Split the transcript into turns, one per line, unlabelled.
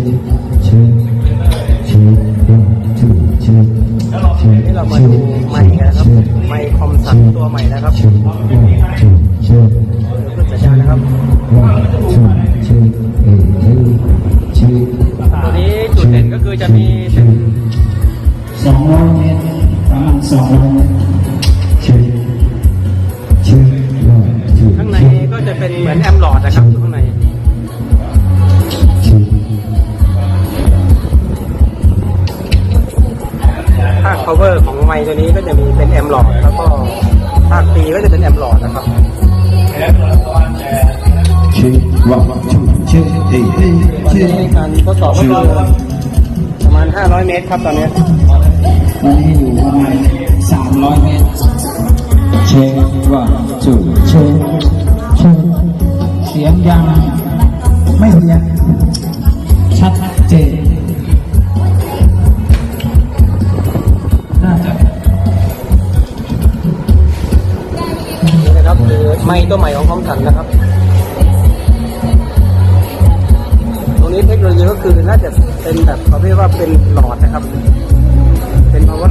ที่เรามาดูใหม่นะครับ
ไม
ค์คอมสันตัวใหม่นะครับวันนี้จุดเด่นก็คือจะมี
สองร้อยประมาณสองร้อย
ข้างในก็จะเป็นเหมือนแอมหลอดนะครับข้างใน cover ของไมค์ตัวนี้ก็จะมีเป็นแอมหลอดแล้วก็ภาคตีก็จะเป็นแอมหลอดนะครับ
two, one, two, two, eight,
ตอน
eight,
นี้
two.
การทดสอบก็ประมาณ 500 เมตรครับตอนนี้
ตอนนี้อยู่ประมาณสามร้อยเมตร
Check, one, two, check,
ไม้
ตัวใหม่ของคอมสันนะครับ ตรงนี้เทคโนโลยีก็คือน่าจะเป็นแบบเขาเรียกว่าเป็นหลอดนะครับ เป็น power